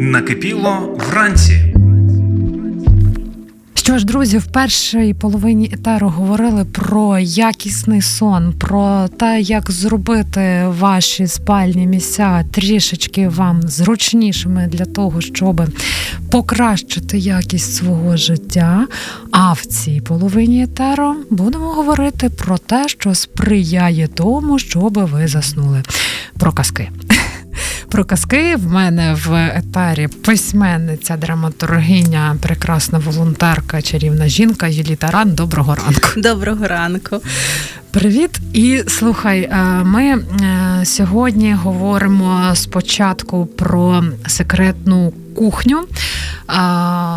Накипіло вранці. Що ж, друзі, в першій половині етеру говорили про якісний сон, про те, як зробити ваші спальні місця трішечки вам зручнішими для того, щоб покращити якість свого життя. А в цій половині етеру будемо говорити про те, що сприяє тому, щоб ви заснули. Про казки. Про казки в мене в етарі письменниця, драматургиня, прекрасна волонтерка, чарівна жінка Юліта Ран. Доброго ранку. Доброго ранку. Привіт, і слухай, е, ми е, сьогодні говоримо спочатку про секретну кухню,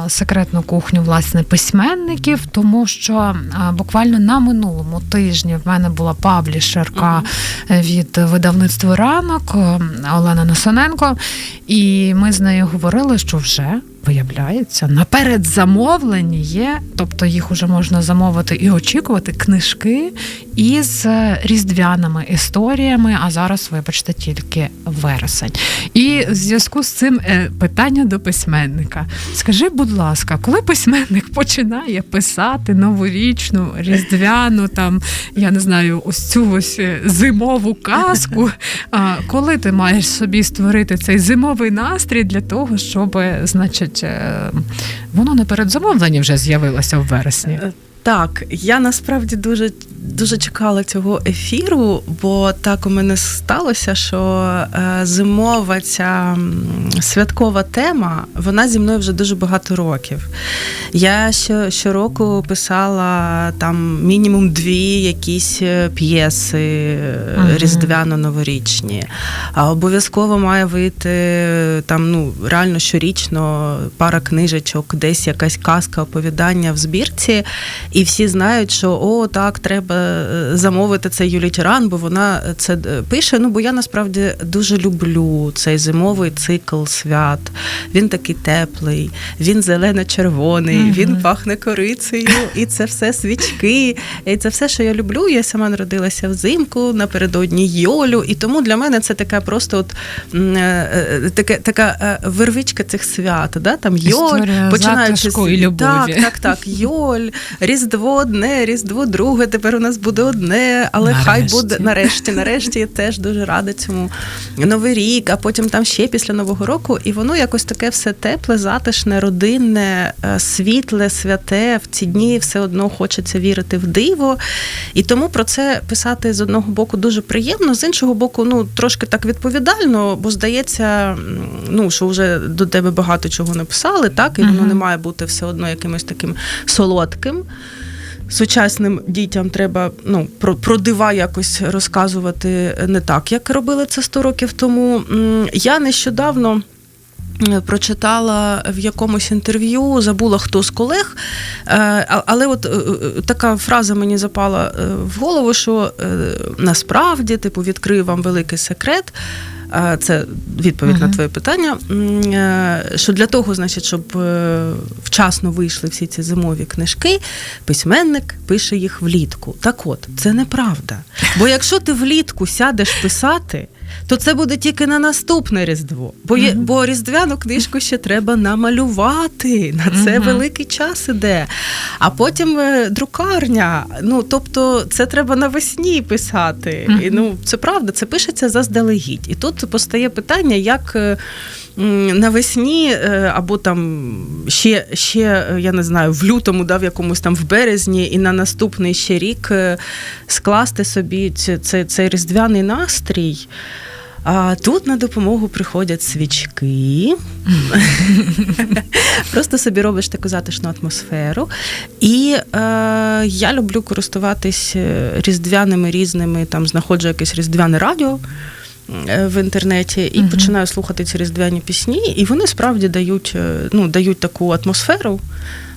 секретну кухню власне письменників, тому що буквально на минулому тижні в мене була паблішерка від видавництва ранок Олена Носоненко, і ми з нею говорили, що вже. Виявляється, наперед замовлені є, тобто їх уже можна замовити і очікувати книжки із різдвяними історіями. А зараз, вибачте, тільки вересень. І в зв'язку з цим е, питання до письменника: скажи, будь ласка, коли письменник починає писати новорічну, різдвяну, там я не знаю, ось цю ось е, зимову казку, коли ти маєш собі створити цей зимовий настрій для того, щоб, значить кажуть, е, воно не перед замовленням вже з'явилося в вересні. Е, так, я насправді дуже дуже чекала цього ефіру, бо так у мене сталося, що е, зимова ця святкова тема, вона зі мною вже дуже багато років. Я що, щороку писала там мінімум дві якісь е, п'єси uh різдвяно-новорічні. А обов'язково має вийти там ну, реально щорічно пара книжечок, десь якась казка, оповідання в збірці. І всі знають, що о, так, треба е, замовити цей Юлі Тіран, бо вона це е, пише. Ну, бо я насправді дуже люблю цей зимовий цикл свят. Він такий теплий, він зелено-червоний, mm-hmm. він пахне корицею, і це все свічки. І це все, що я люблю. Я сама народилася взимку напередодні Йолю. І тому для мене це така просто от е, така, така вервичка цих свят. Да? Там Йоль, починаючи з любові. Так, так, так, Йоль, Різдво одне, Різдво друге. Тепер у нас буде одне, але нарешті. хай буде нарешті. Нарешті я теж дуже рада цьому новий рік, а потім там ще після нового року. І воно якось таке все тепле, затишне, родинне, е, світле, святе. В ці дні все одно хочеться вірити в диво. І тому про це писати з одного боку дуже приємно, з іншого боку, ну трошки так відповідально, бо здається, ну що вже до тебе багато чого написали, так і воно не має бути все одно якимось таким солодким сучасним дітям треба ну, про, про дива якось розказувати не так, як робили це 100 років тому. Я нещодавно. Прочитала в якомусь інтерв'ю, забула хто з колег, е, але от е, е, така фраза мені запала в голову, що насправді, типу, відкрию вам великий секрет. Це відповідь uh-huh. на твоє питання. Що для того, значить, щоб вчасно вийшли всі ці зимові книжки, письменник пише їх влітку. Так от, це неправда. Бо якщо ти влітку сядеш писати то це буде тільки на наступне Різдво. Бо є, uh бо різдвяну книжку ще треба намалювати. На це uh великий час іде. А потім е, друкарня. Ну тобто, це треба навесні писати. uh І ну це правда, це пишеться заздалегідь. І тут постає питання, як. Е, навесні е, або там ще, ще, я не знаю, в лютому, да, в якомусь там в березні, і на наступний ще рік скласти собі цей, цей різдвяний настрій. А тут на допомогу приходять свічки. Просто собі робиш таку затишну атмосферу. І е, я люблю користуватись е, різдвяними різними, там знаходжу якесь різдвяне радіо. Е, в інтернеті і uh починаю слухати ці різдвяні пісні, і вони справді дають е, ну, дають таку атмосферу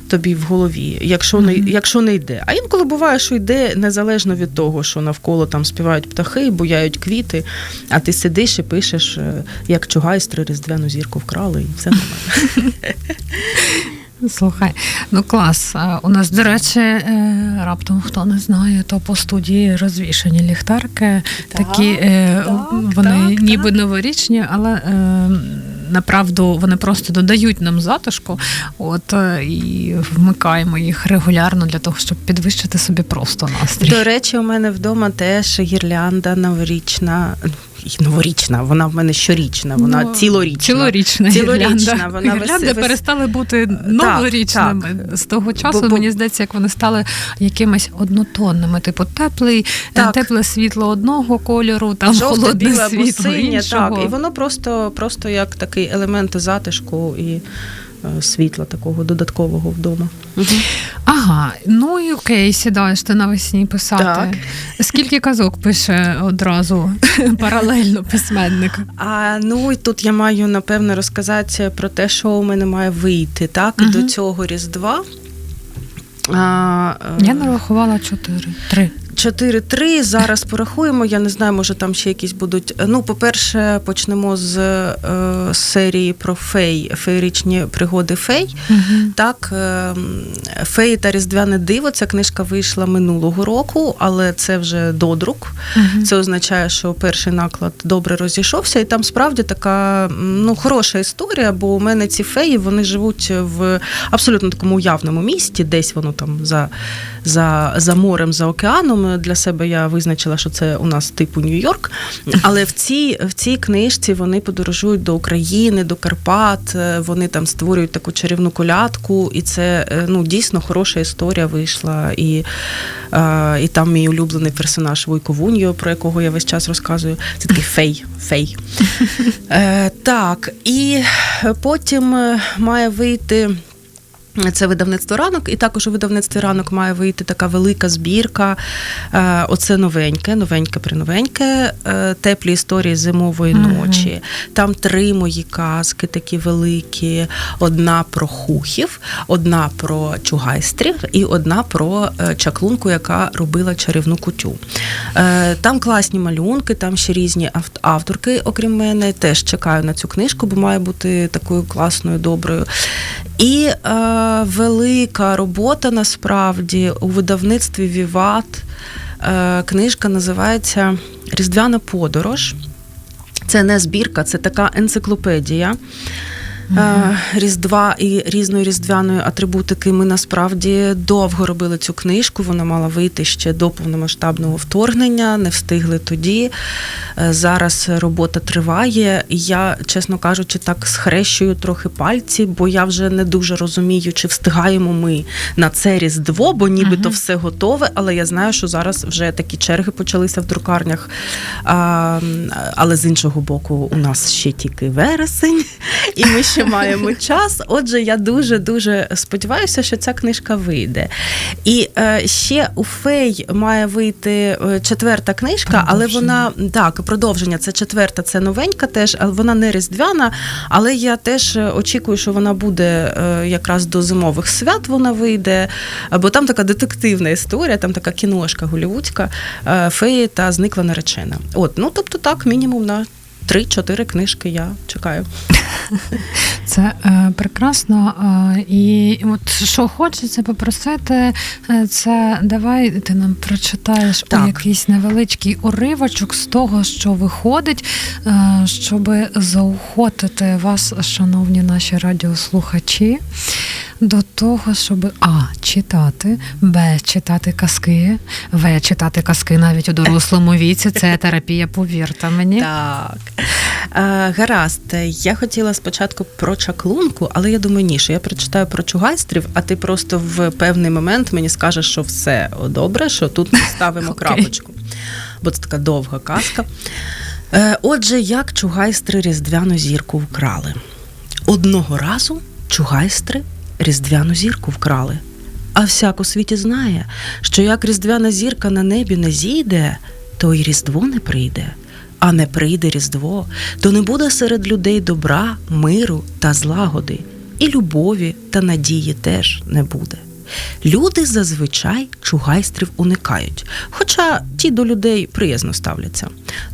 тобі в голові, якщо не якщо не йде. А інколи буває, що йде незалежно від того, що навколо там співають птахи, буяють квіти, а ти сидиш і пишеш, е, як чугайстри різдвяну зірку вкрали, і все нормально. Слухай, ну клас. У нас, до речі, е, раптом хто не знає, то по студії розвішені ліхтарки. Так, такі так, вони так, ніби новорічні, але направду вони просто додають нам затишку. От е, і вмикаємо їх регулярно для того, щоб підвищити собі просто настрій. До речі, у мене вдома теж гірлянда новорічна. Новорічна, вона в мене щорічна, вона Ну, цілорічна. Цілорічна, Цілорічна, вона Гірлянди вис- перестали бути новорічними. З того часу Бо- бо- мені здається, як вони стали якимись однотонними, типу теплий, Так. тепле світло одного кольору, там Жовте, холодне біле світло синє, іншого. так. І воно просто, просто як такий елемент затишку і е, світла такого додаткового вдома. Ага, ну і окей, сідаєш ти навесні писати. Так. Скільки казок пише одразу паралельно письменник? А ну і тут я маю напевно розказати про те, що у мене має вийти так Мгм. до цього різдва. А, е, Я нарахувала чотири. Три. 4-3. Зараз порахуємо. Я не знаю, може там ще якісь будуть. Ну, по-перше, почнемо з е, серії про фей, феєричні пригоди фей. Так, е, феї та Різдвяне диво. Ця книжка вийшла минулого року, але це вже додрук. Це означає, що перший наклад добре розійшовся, і там справді така ну, хороша історія, бо у мене ці феї вони живуть в абсолютно такому уявному місті, десь воно там за, за, за морем, за океаном. Для себе я визначила, що це у нас типу Нью-Йорк. Але в цій, в цій книжці вони подорожують до України, до Карпат, е, вони там створюють таку чарівну колядку, і це е, ну, дійсно хороша історія вийшла. І, і там мій улюблений персонаж Вуйко Вуньо, про якого я весь час розказую. Це такий фей. фей. Е, так, і потім має вийти. Це видавництво ранок, і також у видавництві ранок має вийти така велика збірка. Е, Оце новеньке, новеньке приновеньке, е, теплі історії зимової ночі. Там три мої казки, такі великі: одна про хухів, одна про чугайстрів і одна про е, чаклунку, яка робила чарівну кутю. Там класні малюнки, там ще різні авторки, окрім мене. Теж чекаю на цю книжку, бо має бути такою класною, доброю. І велика робота насправді у видавництві Віват. Е, книжка називається Різдвяна подорож. Це не збірка, це така енциклопедія. Е, Різдва і різної різдвяної атрибутики. Ми насправді довго робили цю книжку. Вона мала вийти ще до повномасштабного вторгнення, не встигли тоді. Е, Зараз робота триває. Я, чесно кажучи, так схрещую трохи пальці, бо я вже не дуже розумію, чи встигаємо ми на це різдво, бо нібито Мгм. все готове. Але я знаю, що зараз вже такі черги почалися в друкарнях. А, але з іншого боку, у нас ще тільки вересень, і ми ще маємо час. Отже, я дуже дуже сподіваюся, що ця книжка вийде. І е, ще у Фей має вийти е, четверта книжка, але вона так, продовження. Це четверта, це новенька теж, але вона не різдвяна. Але я теж е, очікую, що вона буде е, якраз до зимових свят. Вона вийде, бо там така детективна історія, там така кіношка голівудська е, феї та зникла наречена. От, ну тобто так, мінімум на 3-4 книжки я чекаю. Це е, прекрасно. Е, і от що хочеться попросити, е, це давай ти нам прочитаєш Так. якийсь невеличкий уривочок з того, що виходить, е, щоб заохотити вас, шановні наші радіослухачі. До того, щоб а читати, б читати казки, в читати казки навіть у дорослому віці. Це терапія, повірте мені. Так. Е, гаразд, я хотіла спочатку про чаклунку, але я думаю, ні, що я прочитаю про чугайстрів, а ти просто в певний момент мені скажеш, що все добре, що тут ми ставимо крапочку. Бо це така довга казка. Е, Отже, як чугайстри різдвяну зірку вкрали? Одного разу чугайстри різдвяну зірку вкрали. А всяк у світі знає, що як різдвяна зірка на небі не зійде, то й різдво не прийде. А не прийде різдво, то не буде серед людей добра, миру та злагоди, і любові та надії теж не буде. Люди зазвичай чугайстрів уникають, хоча ті до людей приязно ставляться.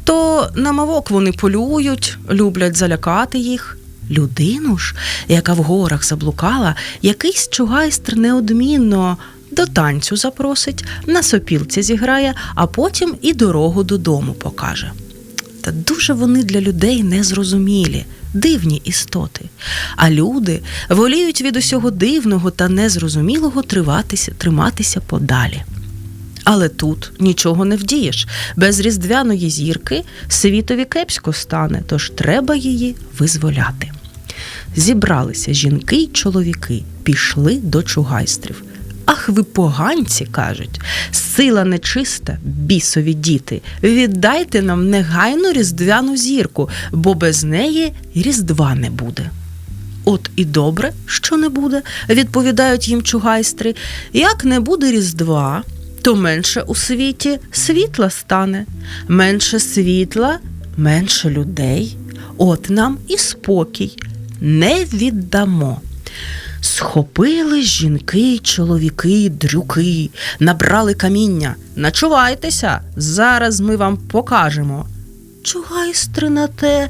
То на мавок вони полюють, люблять залякати їх. Людину ж, яка в горах заблукала, якийсь чугайстр неодмінно до танцю запросить, на сопілці зіграє, а потім і дорогу додому покаже. Та дуже вони для людей незрозумілі, дивні істоти. А люди воліють від усього дивного та незрозумілого триватися, триматися подалі. Але тут нічого не вдієш. Без різдвяної зірки світові кепсько стане, тож треба її визволяти. Зібралися жінки й чоловіки, пішли до чугайстрів. Ах, ви поганці, кажуть, сила нечиста, бісові діти, віддайте нам негайну різдвяну зірку, бо без неї різдва не буде. От і добре, що не буде, відповідають їм чугайстри. Як не буде різдва, то менше у світі світла стане, менше світла, менше людей. От нам і спокій не віддамо. Схопили жінки, чоловіки, дрюки, набрали каміння. Начувайтеся, зараз ми вам покажемо. Чугайстри на те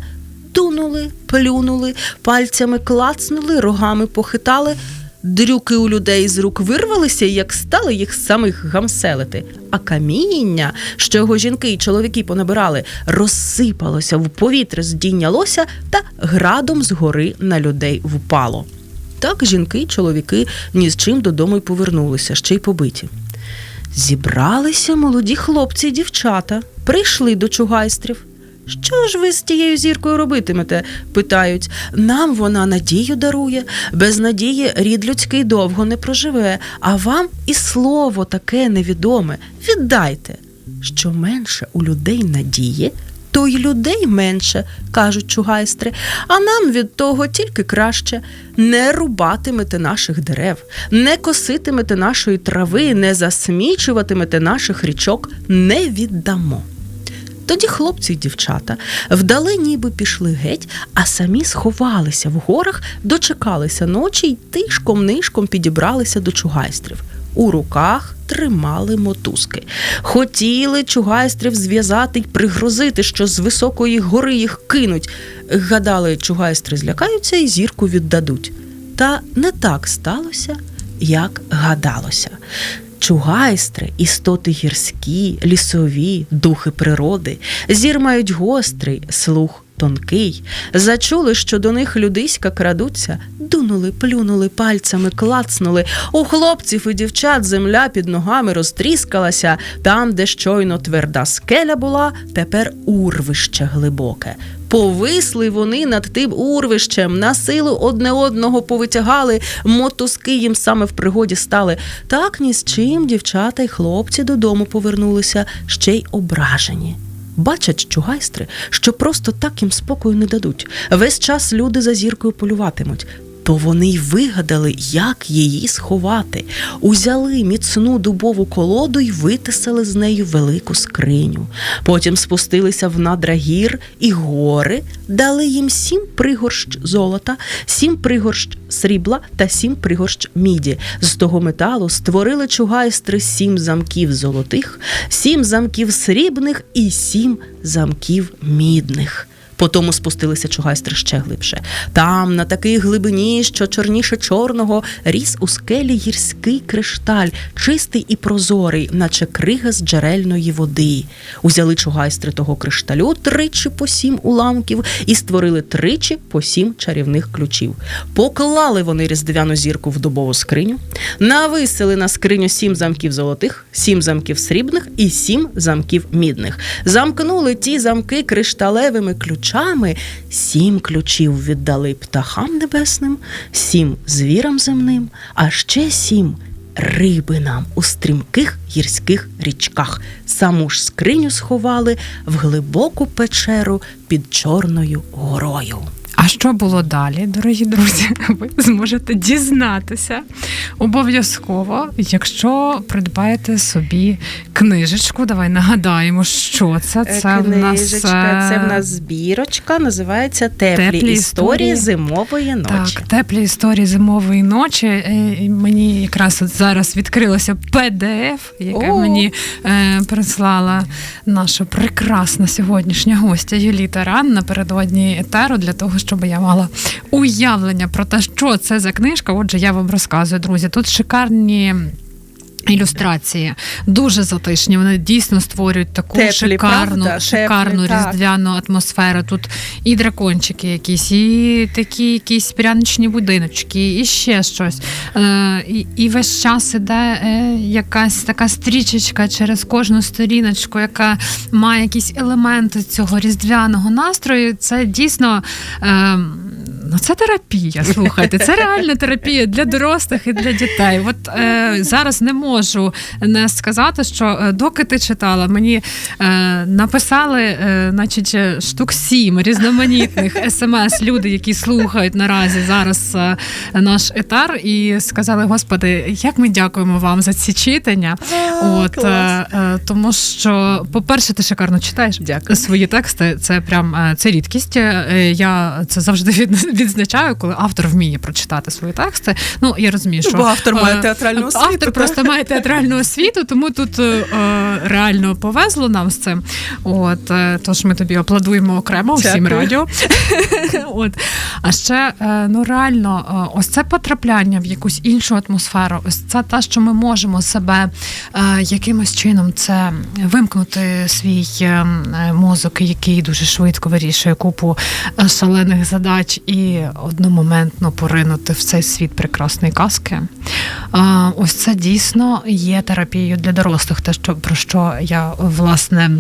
дунули, плюнули, пальцями клацнули, рогами похитали. Дрюки у людей з рук вирвалися, як стали їх самих гамселити. А каміння, що його жінки й чоловіки понабирали, розсипалося в повітря, здійнялося та градом згори на людей впало. Так жінки й чоловіки ні з чим додому й повернулися, ще й побиті. Зібралися молоді хлопці й дівчата, прийшли до чугайстрів. Що ж ви з тією зіркою робитимете? питають. Нам вона надію дарує. Без надії рід людський довго не проживе, а вам і слово таке невідоме. Віддайте. Що менше у людей надії, то й людей менше, кажуть чугайстри, а нам від того тільки краще. Не рубатимете наших дерев, не коситимете нашої трави, не засмічуватимете наших річок, не віддамо. Тоді хлопці й дівчата вдали ніби пішли геть, а самі сховалися в горах, дочекалися ночі й тишком-нишком підібралися до чугайстрів. У руках тримали мотузки. Хотіли чугайстрів зв'язати й пригрозити, що з високої гори їх кинуть. Гадали, чугайстри злякаються і зірку віддадуть. Та не так сталося, як гадалося. Чугайстри, істоти гірські, лісові, духи природи, зір мають гострий, слух тонкий. Зачули, що до них людиська крадуться, дунули, плюнули пальцями, клацнули. У хлопців і дівчат земля під ногами розтріскалася. Там, де щойно тверда скеля була, тепер урвище глибоке. Повисли вони над тим урвищем, на силу одне одного повитягали, мотузки їм саме в пригоді стали. Так ні з чим дівчата й хлопці додому повернулися, ще й ображені. Бачать чугайстри, що просто так їм спокою не дадуть. Весь час люди за зіркою полюватимуть. То вони й вигадали, як її сховати. Узяли міцну дубову колоду й витисали з нею велику скриню. Потім спустилися в надра гір і гори, дали їм сім пригорщ золота, сім пригорщ срібла та сім пригорщ міді. З того металу створили чугайстри сім замків золотих, сім замків срібних і сім замків мідних. Потому спустилися чугайстри ще глибше. Там, на такій глибині, що чорніше чорного, ріс у скелі гірський кришталь, чистий і прозорий, наче крига з джерельної води. Узяли чугайстри того кришталю тричі по сім уламків і створили тричі по сім чарівних ключів. Поклали вони різдвяну зірку в дубову скриню, нависили на скриню сім замків золотих, сім замків срібних і сім замків мідних. Замкнули ті замки кришталевими ключами, сім ключів віддали птахам небесним, сім звірам земним, а ще сім рибинам у стрімких гірських річках. Саму ж скриню сховали в глибоку печеру під Чорною горою. А що було далі, дорогі друзі? Ви зможете дізнатися обов'язково, якщо придбаєте собі книжечку. Давай нагадаємо, що це. Це в нас Книжечка, це в е, нас збірочка, називається Теплі, «Теплі історії історії». зимової ночі. Так, теплі історії зимової ночі. Е, Мені якраз от зараз відкрилося PDF, яке О! мені е, прислала наша прекрасна сьогоднішня гостя Юліта Ран напередодні етеру для того, щоб я мала уявлення про те, що це за книжка. Отже, я вам розказую, друзі. Тут шикарні. Ілюстрації дуже затишні. Вони дійсно створюють таку Теплі, шикарну, правда? шикарну Теплі, так. різдвяну атмосферу. Тут і дракончики якісь, і такі якісь пряничні будиночки, і ще щось. Е, і, і весь час іде е, якась така стрічечка через кожну сторіночку, яка має якісь елементи цього різдвяного настрою. Це дійсно. Е, Ну, це терапія. Слухайте, це реальна терапія для дорослих і для дітей. От е, зараз не можу не сказати, що е, доки ти читала, мені е, написали, е, значить, е, штук сім різноманітних смс люди, які слухають наразі зараз е, наш етар, і сказали: Господи, як ми дякуємо вам за ці читання. От е, е, тому що, по-перше, ти шикарно читаєш Дякую. свої тексти. Це прям е, це рідкість. Е, Я це завжди від, відзначаю, коли автор вміє прочитати свої тексти. Ну я розумію, що Бо автор має е, театральну освіту, Автор просто має театральну освіту, тому тут е, е, реально повезло нам з цим. От тож ми тобі аплодуємо окремо всім радіо. От а ще ну реально, ось це потрапляння в якусь іншу атмосферу. Ось це те, що ми можемо себе якимось чином це вимкнути свій е, е, мозок, який дуже швидко вирішує купу шалених задач, і одномоментно поринути в цей світ прекрасної казки. Ось це дійсно є терапією для дорослих, те, що про що я власне.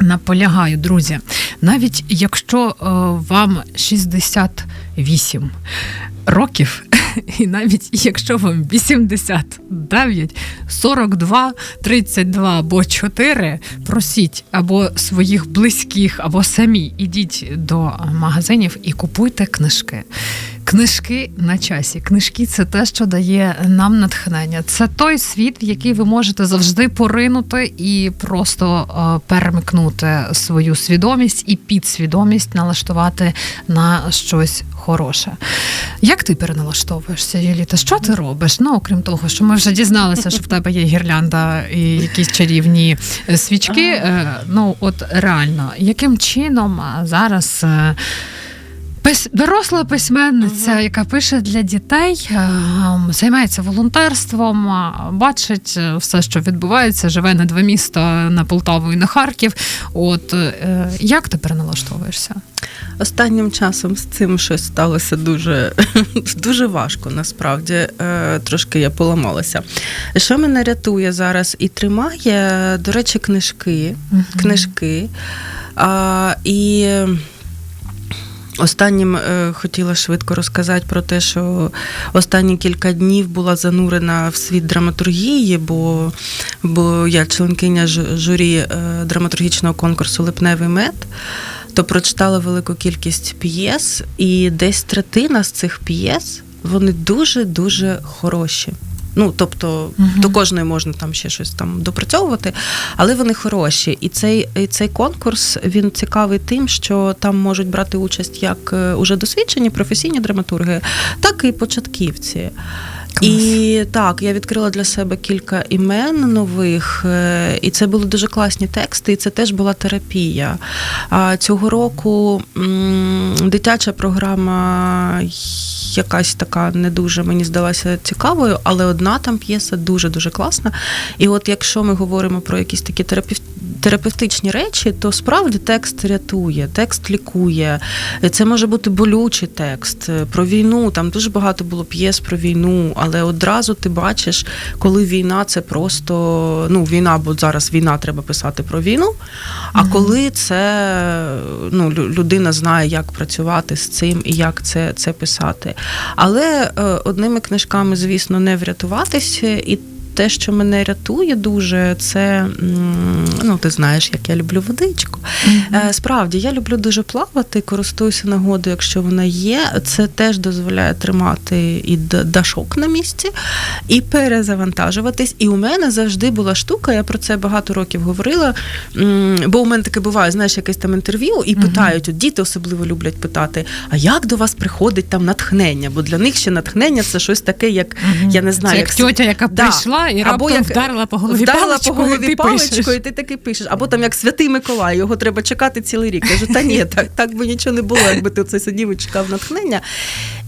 Наполягаю, друзі, навіть якщо е, вам 60 Вісім років. І навіть якщо вам 89, 42, 32 або 4, просіть або своїх близьких, або самі ідіть до магазинів і купуйте книжки. Книжки на часі. Книжки це те, що дає нам натхнення. Це той світ, в який ви можете завжди поринути і просто е, перемикнути свою свідомість і підсвідомість налаштувати на щось хороше. Як ти переналаштовуєшся, Юліта? Що ти робиш? Ну, окрім того, що ми вже дізналися, що в тебе є гірлянда і якісь чарівні е, свічки. Е, Ну, от реально, яким чином зараз. Е, Пис... Доросла письменниця, яка пише для дітей, е, займається волонтерством, бачить е, все, що відбувається, живе на два міста на Полтаву і на Харків. От е, як ти переналаштовуєшся? Останнім часом з цим щось сталося дуже, дуже важко, насправді. Е, Трошки я поламалася. Що мене рятує зараз і тримає, до речі, книжки. книжки. А, і останнім е, хотіла швидко розказати про те, що останні кілька днів була занурена в світ драматургії, бо, бо я членкиня журі е, драматургічного конкурсу Липневий мед. То прочитала велику кількість п'єс, і десь третина з цих п'єс вони дуже дуже хороші. Ну, тобто, угу. до кожної можна там ще щось там допрацьовувати, але вони хороші. І цей, і цей конкурс він цікавий тим, що там можуть брати участь як е, уже досвідчені професійні драматурги, так і початківці. І так, я відкрила для себе кілька імен нових, е, і це були дуже класні тексти, і це теж була терапія. А цього року дитяча програма якась така не дуже мені здалася цікавою, але одна там п'єса дуже дуже класна. І от якщо ми говоримо про якісь такі терапів... терапевтичні речі, то справді текст рятує, текст лікує. Це може бути болючий текст е, про війну. Там дуже багато було п'єс про війну, але одразу ти бачиш, коли війна це просто ну війна, бо зараз війна треба писати про війну. А коли це ну, людина знає, як працювати з цим і як це, це писати. Але е, одними книжками, звісно, не врятуватися. І те, що мене рятує дуже, це ну, ти знаєш, як я люблю водичку. Е, Справді, я люблю дуже плавати, користуюся нагодою, якщо вона є. Це теж дозволяє тримати і дашок на місці, і перезавантажуватись. І у мене завжди була штука, я про це багато років говорила. Бо у мене таке буває, знаєш, якесь там інтерв'ю, і Мгм. питають, от діти особливо люблять питати: а як до вас приходить там натхнення? Бо для них ще натхнення це щось таке, як Мгм. я не знаю, Це як тьотя, яка Да. прийшла і раптом вдарила по голові вдарила паличкою, по голові і ти паличкою, і ти таки пишеш. Або там як святий Миколай, його треба чекати цілий рік. Кажу, та ні, так, так би нічого не було, якби ти це сидів і чекав натхнення.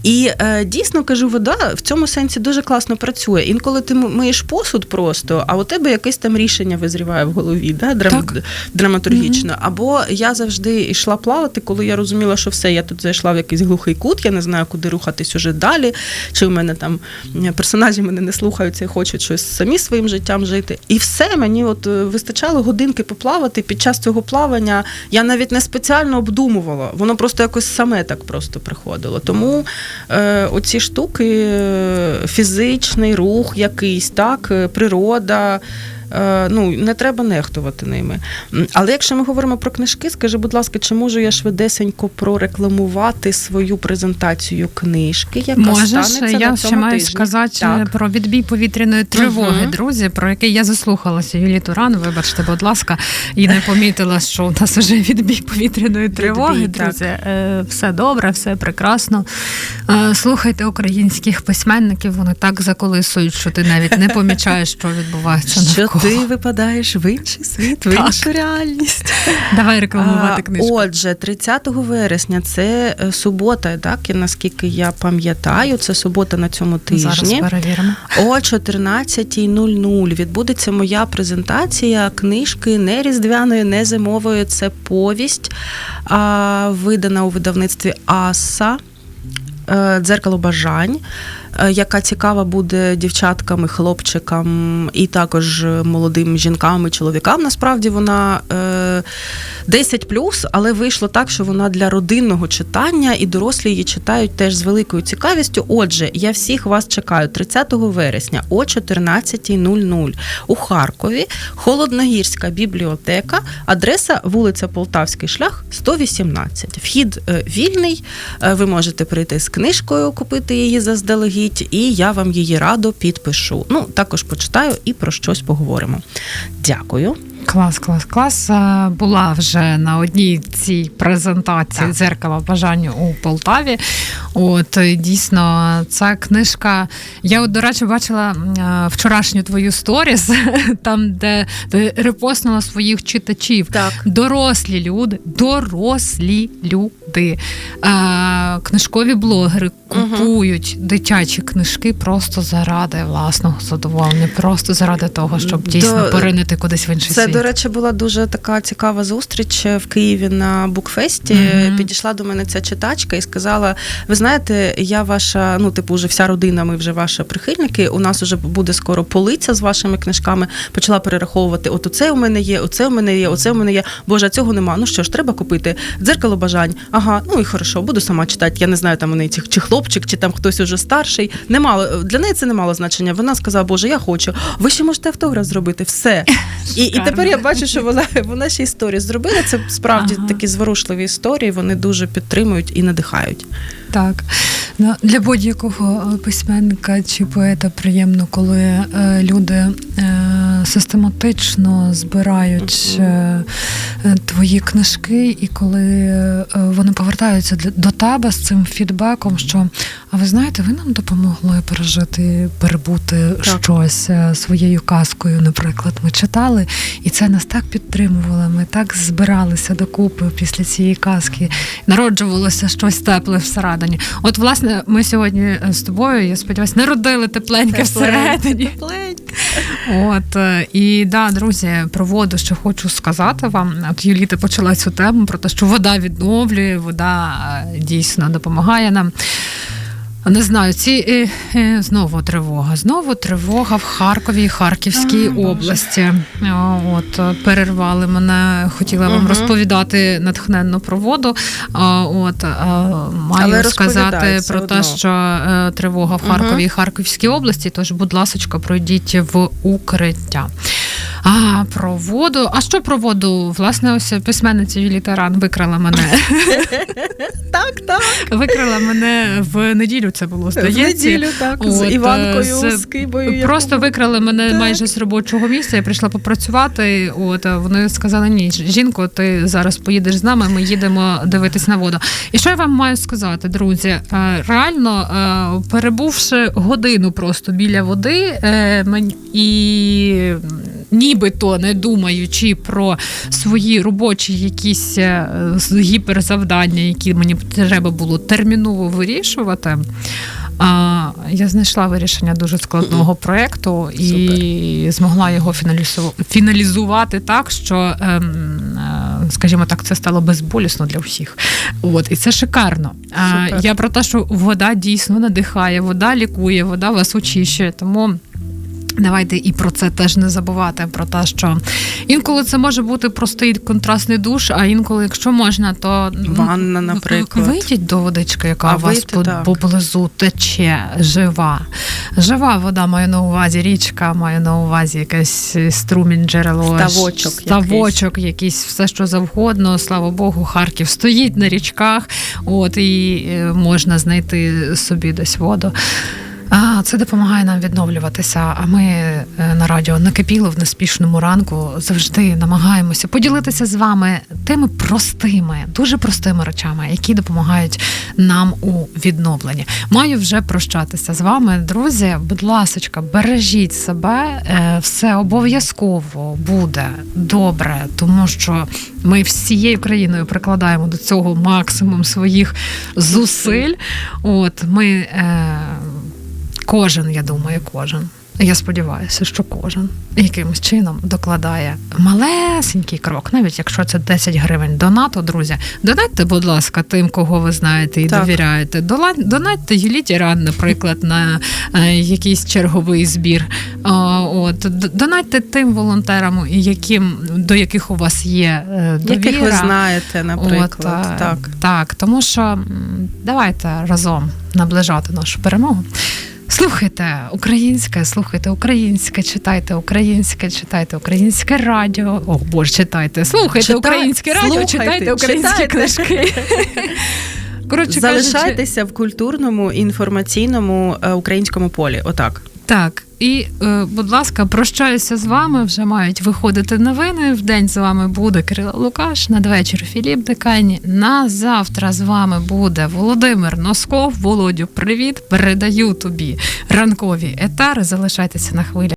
І е, дійсно кажу, вода в цьому сенсі дуже класно працює. Інколи ти миєш посуд просто, а у тебе якесь там рішення визріває в голові, да, драм... Так. драматургічно. Або я завжди йшла плавати, коли я розуміла, що все, я тут зайшла в якийсь глухий кут, я не знаю, куди рухатись уже далі, чи в мене там персонажі мене не слухаються і хочуть щось самі своїм життям жити. І все, мені от е, вистачало годинки поплавати. Під час цього плавання я навіть не спеціально обдумувала, воно просто якось саме так просто приходило. Тому оці штуки, е, фізичний рух якийсь, так, е, природа. Е, Ну, не треба нехтувати ними. Але якщо ми говоримо про книжки, скажи, будь ласка, чи можу я швидесенько прорекламувати свою презентацію книжки, яка Можеш, станеться я на ще маю тижні? сказати Так. про відбій повітряної тривоги, Мгм. друзі, про який я заслухалася Юлі Туран. Вибачте, будь ласка, і не помітила, що у нас вже відбій повітряної тривоги. Відбій, друзі, Е, все добре, все прекрасно. Е, Слухайте українських письменників, вони так заколисують, що ти навіть не помічаєш, що відбувається Що навколо. Ти випадаєш в інший світ, в іншу реальність. Давай рекламувати книжку. Отже, 30 вересня це е, субота, так і наскільки я пам'ятаю, це субота на цьому Зараз тижні. перевіримо. О 14.00 відбудеться моя презентація книжки не різдвяної, не зимової. Це повість, видана у видавництві Аса. е, Дзеркало бажань, яка цікава буде дівчаткам, хлопчикам і також молодим жінкам і чоловікам. Насправді вона е, 10 але вийшло так, що вона для родинного читання, і дорослі її читають теж з великою цікавістю. Отже, я всіх вас чекаю 30 вересня о 14.00 у Харкові, Холодногірська бібліотека, адреса вулиця Полтавський шлях, 118. Вхід е, вільний. Е, Ви можете прийти з книжкою, купити її заздалегідь, і я вам її радо підпишу. Ну, також почитаю і про щось поговоримо. Дякую. Клас, клас, клас. Е, Була вже на одній цій презентації Так. дзеркала бажання у Полтаві. От е, дійсно, ця книжка. Я, от, до речі, бачила е, вчорашню твою сторіс, там, де ти репостнула своїх читачів. Так. Дорослі люди, дорослі люди, книжкові блогери купують дитячі книжки просто заради власного задоволення, просто заради того, щоб дійсно До- поринити кудись в інший світ. До речі, була дуже така цікава зустріч в Києві на букфесті. Мгм. Підійшла до мене ця читачка і сказала: Ви знаєте, я ваша, ну, типу, вже вся родина, ми вже ваші прихильники. У нас вже буде скоро полиця з вашими книжками. Почала перераховувати: от оце у мене є, оце у мене є, оце у мене є. Боже, цього нема. Ну що ж, треба купити дзеркало бажань. Ага, ну і хорошо, буду сама читати. Я не знаю, там вони чи хлопчик, чи там хтось уже старший. Немало для неї це не мало значення. Вона сказала, Боже, я хочу. Ви ще можете автограф зробити. Все. І, і тепер я бачу, що вона, вона ще історію зробила. Це справді Ага. такі зворушливі історії. Вони дуже підтримують і надихають. Так. Ну, Для будь-якого е, письменника чи поета приємно, коли е, люди е, систематично збирають твої книжки, і коли е, вони повертаються для- до тебе з цим фідбеком, що а ви знаєте, ви нам допомогли пережити, перебути Так. щось своєю казкою. Наприклад, ми читали, і це нас так підтримувало. Ми так збиралися докупи після цієї казки. Народжувалося щось тепле всередині. От, власне, ми сьогодні е, з тобою, я сподіваюся, народили тепленьке всередині. Тепленьке. От е, і да, друзі, про воду ще хочу сказати вам. От Юліта почала цю тему про те, що вода відновлює, вода е, дійсно допомагає нам. Не знаю, ці е, е, знову тривога. Знову тривога в Харкові і Харківській А, області. От е, перервали мене. Хотіла вам Мгм. розповідати натхненно про воду. От маю Але сказати про те, що тривога в. Харкові і Харківській області. Тож, будь ласка, пройдіть в укриття. А про воду. А що про воду? Власне, ось письменниця Юлі Таран викрала мене. Так, так. Викрала мене в неділю. Це було В неділю, так, От, з е, Іванкою, з- з Кибою. Просто викрали мене Так. майже з робочого місця. Я прийшла попрацювати. От вони сказали: ні, жінко, ти зараз поїдеш з нами. Ми їдемо дивитись на воду. І що я вам маю сказати, друзі? Е, Реально, е, перебувши годину просто біля води, мені- і нібито не думаючи про свої робочі якісь е, гіперзавдання, які мені треба було терміново вирішувати. А, я знайшла вирішення дуже складного проєкту і змогла його фіналізувати так, що, ем, е, скажімо так, це стало безболісно для всіх. От, і це шикарно. А, Супер. я про те, що вода дійсно надихає, вода лікує, вода вас очищує. Тому. Давайте і про це теж не забувати. Про те, що інколи це може бути простий контрастний душ, а інколи, якщо можна, то ну, Ванна, наприклад. вийдіть до водички, яка А у вас вийти, по- так. поблизу тече, жива. Жива вода маю на увазі, річка, маю на увазі якесь струмінь джерело, Ставочок ставочок, якийсь все що завгодно. Слава Богу, Харків стоїть на річках, от і е, можна знайти собі десь воду. А, це допомагає нам відновлюватися. А ми е, на радіо накипіло в неспішному ранку завжди намагаємося поділитися з вами тими простими, дуже простими речами, які допомагають нам у відновленні. Маю вже прощатися з вами, друзі. Будь ласочка, бережіть себе, е, все обов'язково буде добре, тому що ми всією країною прикладаємо до цього максимум своїх зусиль. От ми. Кожен, я думаю, кожен. Я сподіваюся, що кожен якимось чином докладає малесенький крок, навіть якщо це 10 гривень донату, друзі. Донатьте, будь ласка, тим, кого ви знаєте і Так. довіряєте. Донатьте Юліті Ран, наприклад, на е, якийсь черговий збір. От донатьте тим волонтерам, яким до яких у вас є е, довіра. Яких ви знаєте, наприклад. От, так. так, тому що давайте разом наближати нашу перемогу. Слухайте українське, слухайте українське, читайте українське, читайте українське радіо. О, боже, читайте. Слухайте Читай- українське радіо, слухайте, читайте українські читайте. книжки. Коротше кажучи, в культурному інформаційному е, українському полі. Отак. Так, і, е, будь ласка, прощаюся з вами. Вже мають виходити новини. В день з вами буде Кирило Лукаш, надвечір Філіп Декані. На завтра з вами буде Володимир Носков. Володю, привіт! Передаю тобі ранкові етари. Залишайтеся на хвилі.